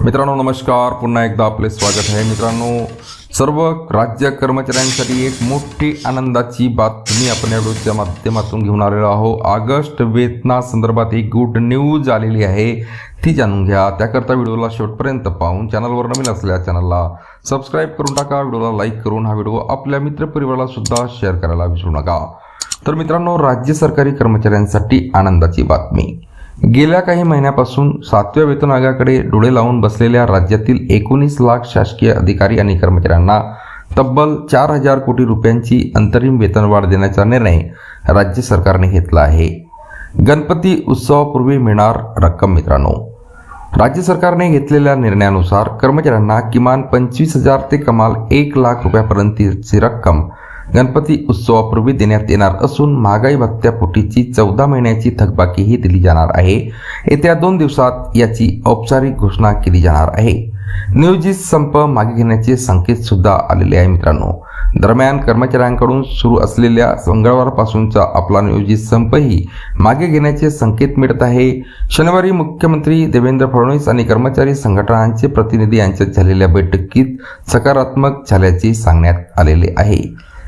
मित्रांनो नमस्कार. पुन्हा एकदा आपले स्वागत आहे. मित्रांनो सर्व राज्य कर्मचाऱ्यांसाठी एक मोठी आनंदाची बातमी आपण या व्हिडिओच्या माध्यमातून घेऊन आलेलो आहोत. ऑगस्ट वेतनासंदर्भात एक गुड न्यूज आलेली आहे. ती जाणून घ्या. त्याकरता व्हिडिओला शेवटपर्यंत पाहून चॅनलवर नवीन असल्या चॅनलला सबस्क्राईब करून टाका. व्हिडिओला लाईक करून हा व्हिडिओ आपल्या मित्रपरिवाराला सुद्धा शेअर करायला विसरू नका. तर मित्रांनो राज्य सरकारी कर्मचाऱ्यांसाठी आनंदाची बातमी. गेल्या काही महिन्यापासून सातव्या वेतन आयोगाकडे डोळे लावून बसलेल्या राज्यातील एकोणीस लाख शासकीय अधिकारी आणि कर्मचाऱ्यांना तब्बल चार हजार कोटी रुपयांची अंतरिम वेतनवाढ देण्याचा निर्णय राज्य सरकारने घेतला आहे. गणपती उत्सवापूर्वी मिळणार रक्कम मित्रांनो. राज्य सरकारने घेतलेल्या निर्णयानुसार कर्मचाऱ्यांना किमान पंचवीस हजार ते कमाल एक लाख रुपयापर्यंतची रक्कम गणपती उत्सवापूर्वी देण्यात येणार असून महागाई भत्त्यापोटीची चौदा महिन्याची थकबाकीही दिली जाणार आहे. येत्या दोन दिवसात याची औपचारिक घोषणा केली जाणार आहे. नियोजित संप मागे घेण्याचे संकेत सुद्धा आलेले आहे मित्रांनो. दरम्यान कर्मचाऱ्यांकडून सुरू असलेल्या मंगळवारपासूनचा आपला नियोजित संपही मागे घेण्याचे संकेत मिळत आहे. शनिवारी मुख्यमंत्री देवेंद्र फडणवीस आणि कर्मचारी संघटनांचे प्रतिनिधी यांच्यात झालेल्या बैठकीत सकारात्मक झाल्याचे सांगण्यात आलेले आहे.